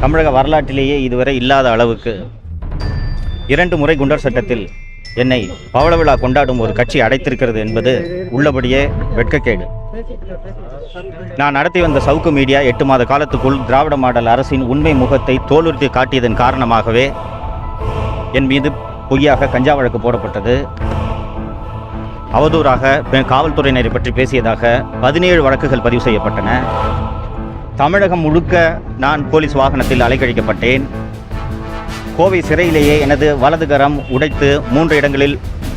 தமிழக வரலாற்றிலேயே இதுவரை இல்லாத அளவுக்கு இரண்டு முறை குண்டர் சட்டத்தில் என்னை பவள விழா கொண்டாடும் ஒரு கட்சி அடைத்திருக்கிறது என்பது உள்ளபடியே வெட்கக்கேடு. நான் நடத்தி வந்த சவுக்கு மீடியா எட்டு மாத காலத்துக்குள் திராவிட மாடல் அரசின் உண்மை முகத்தை தோலுறுத்தி காட்டியதன் காரணமாகவே என் மீது பொய்யாக கஞ்சா வழக்கு போடப்பட்டது. அவதூறாக பெ- காவல்துறையினரை பற்றி பேசியதாக பதினேழு வழக்குகள் பதிவு செய்யப்பட்டன. தமிழகம் முழுக்க நான் போலீஸ் வாகனத்தில் அலைக்கழிக்கப்பட்டேன். கோவை சிறையிலேயே எனது வலது கரம் உடைத்து மூன்று இடங்களில்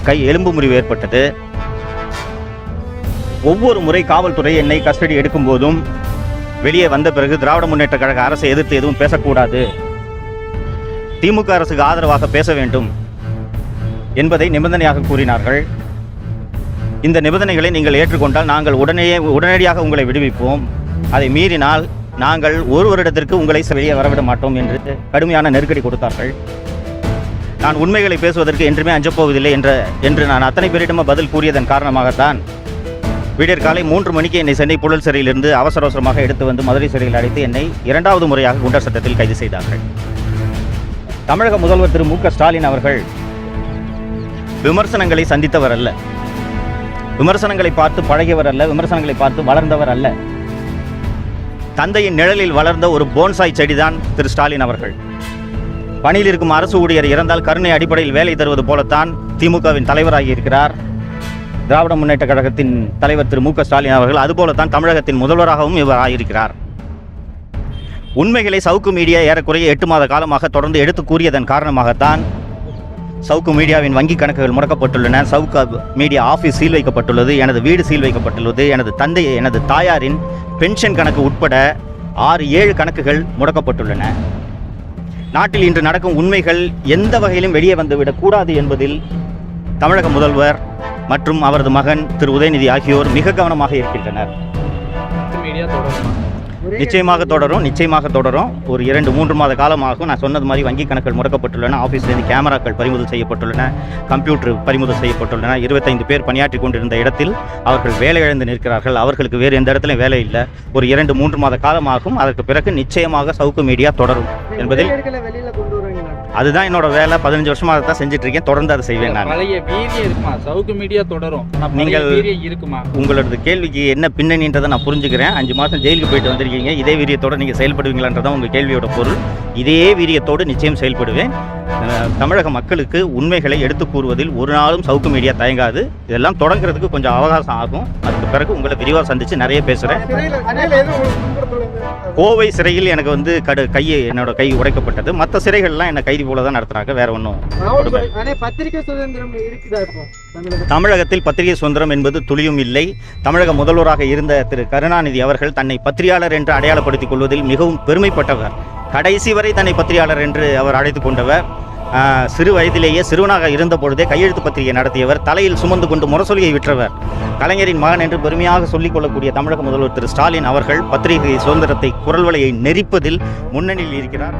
கை எலும்பு முறிவு ஏற்பட்டது. ஒவ்வொரு முறை காவல்துறை என்னை கஸ்டடி எடுக்கும் போதும் வெளியே வந்த பிறகு திராவிட முன்னேற்ற கழக அரசை எதிர்த்து எதுவும் பேசக்கூடாது. திமுக அரசுக்கு ஆதரவாக பேச வேண்டும் என்பதை நிபந்தனையாக கூறினார்கள். இந்த நிபந்தனைகளை நீங்கள் ஏற்றுக்கொண்டால் நாங்கள் உடனே உடனடியாக உங்களை விடுவிப்போம். அதை மீறினால் நாங்கள் ஒரு வருடத்திற்கு உங்களை வெளியே வரவிட மாட்டோம் என்று கடுமையான நெருக்கடி கொடுத்தார்கள். நான் உண்மைகளை பேசுவதற்கு என்றுமே அஞ்சப்போவதில்லை என்ற என்று நான் அத்தனை பேரிடமும் பதில் கூறியதன் காரணமாகத்தான் விடியற் காலை மூன்று மணிக்கு என்னை சென்னை புழல் சிறையிலிருந்து அவசர அவசரமாக எடுத்து வந்து மதுரை சிறையில் அடைத்து என்னை இரண்டாவது முறையாக குண்டர் சட்டத்தில் கைது செய்தார்கள். தமிழக முதல்வர் திரு மு க ஸ்டாலின் அவர்கள் விமர்சனங்களை சந்தித்தவர் அல்ல விமர்சனங்களை பார்த்து பழகியவர் அல்ல விமர்சனங்களை பார்த்து வளர்ந்தவர் அல்ல தந்தையின் நிழலில் வளர்ந்த ஒரு போன்சாய் செடிதான் திரு ஸ்டாலின் அவர்கள். பணியில் இருக்கும் அரசு ஊழியர் இறந்தால் கருணை அடிப்படையில் வேலை தருவது போலத்தான் திமுகவின் தலைவராகி இருக்கிறார். திராவிட முன்னேற்ற கழகத்தின் தலைவர் திரு மு க ஸ்டாலின் அவர்கள் அதுபோலத்தான் தமிழகத்தின் முதல்வராகவும் இவர் ஆகியிருக்கிறார் உண்மைகளை சவுக்கு மீடியா ஏறக்குறைய எட்டு மாத காலமாக தொடர்ந்து எடுத்து கூறியதன் காரணமாகத்தான் சவுக்கு மீடியாவின் வங்கி கணக்குகள் முடக்கப்பட்டுள்ளன. சவுக்கு மீடியா ஆஃபீஸ் சீல் வைக்கப்பட்டுள்ளது. எனது வீடு சீல் வைக்கப்பட்டுள்ளது. எனது தந்தை எனது தாயாரின் பென்ஷன் கணக்கு உட்பட ஆறு ஏழு கணக்குகள் முடக்கப்பட்டுள்ளன. நாட்டில் இன்று நடக்கும் உண்மைகள் எந்த வகையிலும் வெளியே வந்துவிடக்கூடாது என்பதில் தமிழக முதல்வர் மற்றும் அவரது மகன் திரு. உதயநிதி ஆகியோர் மிக கவனமாக இருக்கின்றனர். மீடியா தொடர்பாக நிச்சயமாக தொடரும் நிச்சயமாக தொடரும். ஒரு இரண்டு மூன்று மாத காலமாகும். நான் சொன்னது மாதிரி வங்கி கணக்குகள் முடக்கப்பட்டுள்ளன. ஆஃபீஸ்லேருந்து கேமராக்கள் பறிமுதல் செய்யப்பட்டுள்ளன. கம்ப்யூட்டர் பறிமுதல் செய்யப்பட்டுள்ளன. இருபத்தைந்து பேர் பணியாற்றி கொண்டிருந்த இடத்தில் அவர்கள் வேலை இழந்து நிற்கிறார்கள். அவர்களுக்கு வேறு எந்த இடத்துலையும் வேலை இல்லை. ஒரு இரண்டு மூன்று மாத காலமாகும். அதற்கு பிறகு நிச்சயமாக சவுக்கு மீடியா தொடரும் என்பதில் அதுதான் என்னோட வேலை. பதினஞ்சு வருஷமாக தான் செஞ்சுட்டு இருக்கேன் தொடர்ந்து அதை செய்வேன் நான். பழைய வீரியம் இருக்குமா? சவுக்கு மீடியா தொடரும். நீங்கள் இருக்குமா? உங்களோட கேள்விக்கு என்ன பின்னணின்றதை நான் புரிஞ்சுக்கிறேன். அஞ்சு மாதம் ஜெயிலுக்கு போயிட்டு வந்திருக்கீங்க. இதே வீரியத்தோடு நீங்கள் செயல்படுவீங்களான்றதான் உங்கள் கேள்வியோட பொருள். இதே வீரியத்தோடு நிச்சயம் செயல்படுவேன். தமிழக மக்களுக்கு உண்மைகளை எடுத்து கூறுவதில் ஒரு நாளும் சவுக்கு மீடியா தயங்காது. இதெல்லாம் தொடங்குறதுக்கு கொஞ்சம் அவகாசம் ஆகும். அதுக்கு பிறகு உங்களை விரிவாக சந்தித்து நிறைய பேசுகிறேன் கோவை சிறையில் எனக்கு வந்து கடு கை என்னோட கை உடைக்கப்பட்டது. மற்ற சிறைகள்லாம் என்னை கைதி போல தான் நடத்துகிறாங்க வேற ஒன்றும் தமிழகத்துல? பத்திரிகை சுதந்திரம் என்பது துளியும் இல்லை. தமிழக முதல்வராக இருந்த திரு கருணாநிதி அவர்கள் தன்னை பத்திரிகையாளர் என்று அடையாளப்படுத்திக் கொள்வதில் மிகவும் பெருமைப்பட்டவர். கடைசி வரை தன்னை பத்திரிகையாளர் என்று அவர் அழைத்துக் கொண்டவர். சிறு வயதிலேயே சிறுவனாக இருந்த பொழுதே கையெழுத்து பத்திரிகை நடத்தியவர் தலையில் சுமந்து கொண்டு முரசொலியை விற்றவர். கலைஞரின் மகன் என்று பெருமையாக சொல்லிக் கொள்ளக்கூடிய தமிழக முதல்வர் திரு ஸ்டாலின் அவர்கள் பத்திரிகை சுதந்திரத்தை குரல் வலையை நெரிப்பதில் முன்னணியில் இருக்கிறார்.